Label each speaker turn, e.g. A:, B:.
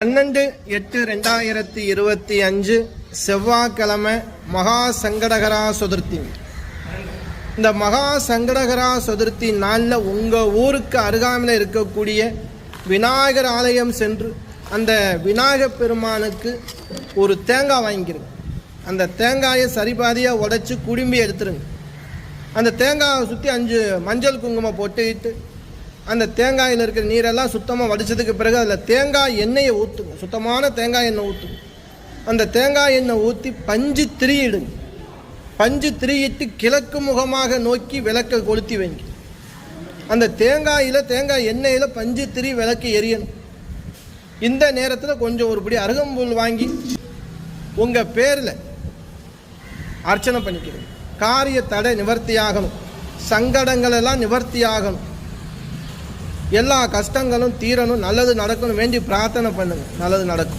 A: பன்னெண்டு எட்டு ரெண்டாயிரத்தி இருபத்தி அஞ்சு செவ்வாய்க்கிழமை மகா சங்கடகரா சதுர்த்தி. இந்த மகா சங்கடகரா சதுர்த்தி நாளில் உங்கள் ஊருக்கு அருகாமையில் இருக்கக்கூடிய விநாயகர் ஆலயம் சென்று அந்த விநாயகர் பெருமானுக்கு ஒரு தேங்காய் வாங்கிக்கிறங்க அந்த தேங்காயை சரிபாதியாக உடைச்சி குடும்பி எடுத்துருங்க. அந்த தேங்காயை சுற்றி அஞ்சு மஞ்சள் குங்குமம் போட்டுக்கிட்டு அந்த தேங்காயில் இருக்கிற நீரெல்லாம் சுத்தமாக வடிச்சதுக்கு பிறகு அதில் தேங்காய் எண்ணெயை ஊற்றுங்க சுத்தமான தேங்காய் எண்ணெய் ஊற்றுங்க அந்த தேங்காய் எண்ணெய் ஊற்றி பஞ்சு திரியிடுங்க. பஞ்சு திரியிட்டு கிழக்கு முகமாக நோக்கி விளக்கை கொளுத்தி வைங்க. அந்த தேங்காயில் தேங்காய் எண்ணெயில் பஞ்சு திரி விளக்கு எரியணும். இந்த நேரத்தில் கொஞ்சம் ஒருபடி அருகம்புல் வாங்கி உங்கள் பேரில் அர்ச்சனை பண்ணிக்கிறேன். காரிய தடை நிவர்த்தி ஆகணும் சங்கடங்கள் எல்லாம் நிவர்த்தி ஆகணும் எல்லா கஷ்டங்களும் தீரணும் நல்லது நடக்கணும் வேண்டி பிரார்த்தனை பண்ணுங்கள் நல்லது நடக்கும்.